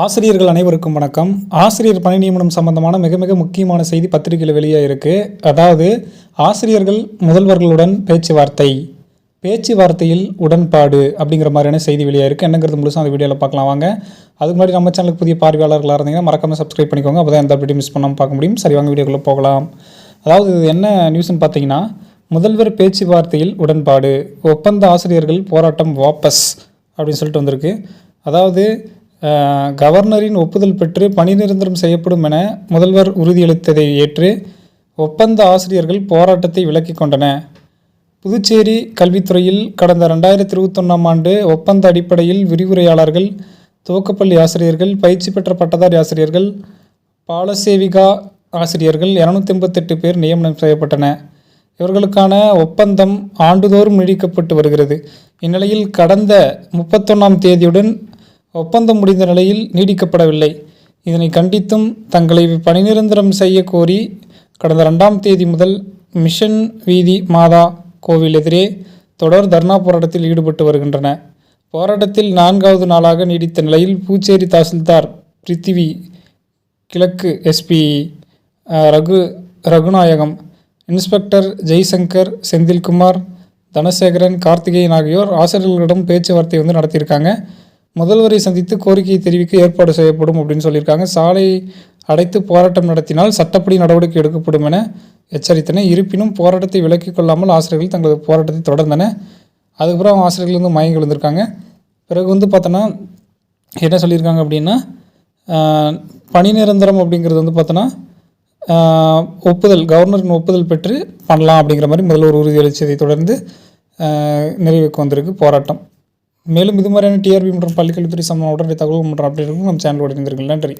ஆசிரியர்கள் அனைவருக்கும் வணக்கம். ஆசிரியர் பணி நியமனம் சம்பந்தமான மிக மிக முக்கியமான செய்தி பத்திரிகையில் வெளியே இருக்கு. அதாவது ஆசிரியர்கள் முதல்வர்களுடன் பேச்சுவார்த்தை பேச்சுவார்த்தையில் உடன்பாடு அப்படிங்கிற மாதிரியான செய்தி வெளியாக இருக்குது என்னங்கிறது முழுசாக அந்த வீடியோவில் பார்க்கலாம் வாங்க. அதுக்கு முன்னாடி நம்ம சேனலுக்கு புதிய பார்வையாளர்களாக இருந்தீங்கன்னா மறக்காமல் சப்ஸ்கிரைப் பண்ணிக்கோங்க. அப்போ தான் எந்த வீடியோ மிஸ் பண்ணாமல் பார்க்க முடியும். சரி வாங்க வீடியோக்குள்ளே போகலாம். அதாவது இது என்ன நியூஸ்னு பார்த்தீங்கன்னா முதல்வர் பேச்சுவார்த்தையில் உடன்பாடு ஒப்பந்த ஆசிரியர்கள் போராட்டம் வாபஸ் அப்படின்னு சொல்லிட்டு வந்திருக்கு. அதாவது கவர்னரின் ஒப்புதல் பெற்று பணி நிரந்தரம் செய்யப்படும் என முதல்வர் உறுதியளித்ததை ஏற்று ஒப்பந்த ஆசிரியர்கள் போராட்டத்தை விலக்கிக் கொண்டன புதுச்சேரி கல்வித்துறையில் கடந்த ரெண்டாயிரத்தி இருபத்தொன்னாம் ஆண்டு ஒப்பந்த அடிப்படையில் விரிவுரையாளர்கள் துவக்கப்பள்ளி ஆசிரியர்கள் பயிற்சி பெற்ற பட்டதாரி ஆசிரியர்கள் பாலசேவிகா ஆசிரியர்கள் இரநூத்தி எண்பத்தெட்டு பேர் நியமனம் செய்யப்பட்டன இவர்களுக்கான ஒப்பந்தம் ஆண்டுதோறும் நீடிக்கப்பட்டு வருகிறது. இந்நிலையில் கடந்த முப்பத்தொன்னாம் தேதியுடன் ஒப்பந்தம் முடிந்த நிலையில் நீடிக்கப்படவில்லை. இதனை கண்டித்தும் தங்களை பணி நிரந்தரம் செய்ய கோரி கடந்த ரெண்டாம் தேதி முதல் மிஷன் வீதி மாதா கோவில் எதிரே தொடர் தர்ணா போராட்டத்தில் ஈடுபட்டு வருகின்றன. போராட்டத்தில் நான்காவது நாளாக நீடித்த நிலையில் பூச்சேரி தாசில்தார் பிரித்திவி கிழக்கு எஸ்பி ரகு ரகுநாயகம் இன்ஸ்பெக்டர் ஜெய்சங்கர் செந்தில்குமார் தனசேகரன் கார்த்திகேயன் ஆகியோர் ஆசிரியர்களிடம் பேச்சுவார்த்தை வந்து நடத்தியிருக்காங்க. முதல்வரை சந்தித்து கோரிக்கையை தெரிவிக்க ஏற்பாடு செய்யப்படும் அப்படின்னு சொல்லியிருக்காங்க. சாலை அடைத்து போராட்டம் நடத்தினால் சட்டப்படி நடவடிக்கை எடுக்கப்படும் என எச்சரித்தன இருப்பினும் போராட்டத்தை விலக்கிக் கொள்ளாமல் ஆசிரியர்கள் தங்களது போராட்டத்தை தொடர்ந்தன அதுக்கப்புறம் ஆசிரியர்கள் வந்து மயங்கி விழுந்திருக்காங்க. பிறகு வந்து பார்த்தோன்னா என்ன சொல்லியிருக்காங்க அப்படின்னா பணி நிரந்தரம் அப்படிங்கிறது வந்து பார்த்தோன்னா ஒப்புதல் கவர்னரின் ஒப்புதல் பெற்று பண்ணலாம் அப்படிங்கிற மாதிரி முதல்வர் உறுதியளித்ததை தொடர்ந்து நிறைவுக்கு வந்திருக்கு போராட்டம். மேலும் இது மாதிரியான டிஆர்பி மற்றும் பள்ளிக்கல்வித்துறை சம்பந்தமான உடனடி தகவல் மற்றும் அப்டேட்டுக்கும் நம்ம சேனலோட இருந்திருங்கள் நன்றி.